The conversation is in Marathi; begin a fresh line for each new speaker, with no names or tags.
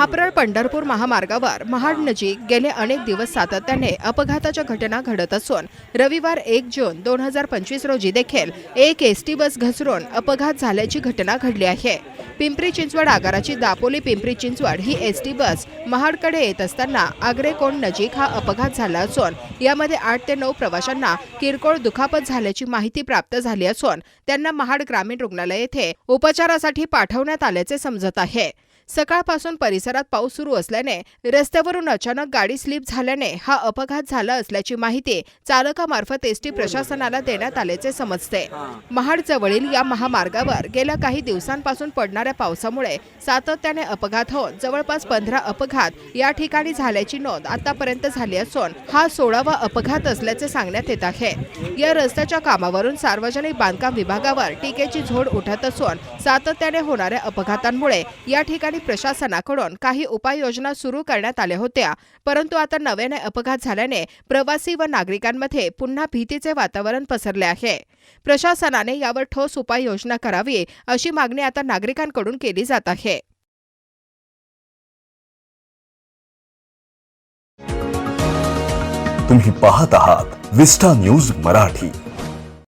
महाप्रळ पंढरपूर महामार्गावर महाड नजीक गेले अनेक दिवस सातत्याने अपघाताच्या घटना घडत असून रविवार एक जून दोन हजार पंचवीस रोजी देखील एक एस टी बस घसरून अपघात झाल्याची घटना घडली आहे. पिंपरी चिंचवड आगाराची दापोली पिंपरी चिंचवड ही एस टी बस महाडकडे येत असताना आग्रेकोंड नजीक हा अपघात झाला असून यामध्ये आठ ते नऊ प्रवाशांना किरकोळ दुखापत झाल्याची माहिती प्राप्त झाली असून त्यांना महाड ग्रामीण रुग्णालय येथे उपचारासाठी पाठवण्यात आल्याचे समजत आहे. सकाळपासून परिसरात पाऊस सुरू असल्याने रस्त्यावरून अचानक गाडी स्लिप झाल्याने हा अपघात झाला असल्याची माहिती चालकामार्फत एसटी प्रशासनाला देण्यात आल्याचे समजते. महाड जवळील या महामार्गावर गेल्या काही दिवसांपासून पडणाऱ्या पावसामुळे सातत्याने अपघात होऊन जवळपास पंधरा अपघात या ठिकाणी झाल्याची नोंद आतापर्यंत झाली असून हा सोळावा अपघात असल्याचे सांगण्यात येत आहे. या रस्त्याच्या कामावरून सार्वजनिक बांधकाम विभागावर टीकेची झोड उठत असून सातत्याने होणाऱ्या अपघातांमुळे या ठिकाणी प्रशासनाकडून काही उपाययोजना सुरू करण्यात आल्या होत्या. परंतु आता नव्याने अपघात झाल्याने प्रवासी व नागरिकांमध्ये पुन्हा भीतीचे वातावरण पसरले आहे. प्रशासनाने यावर ठोस उपाययोजना करावी अशी मागणी आता नागरिकांकडून केली जात आहे.
तुम्ही पाहत आहात विस्टा न्यूज मराठी.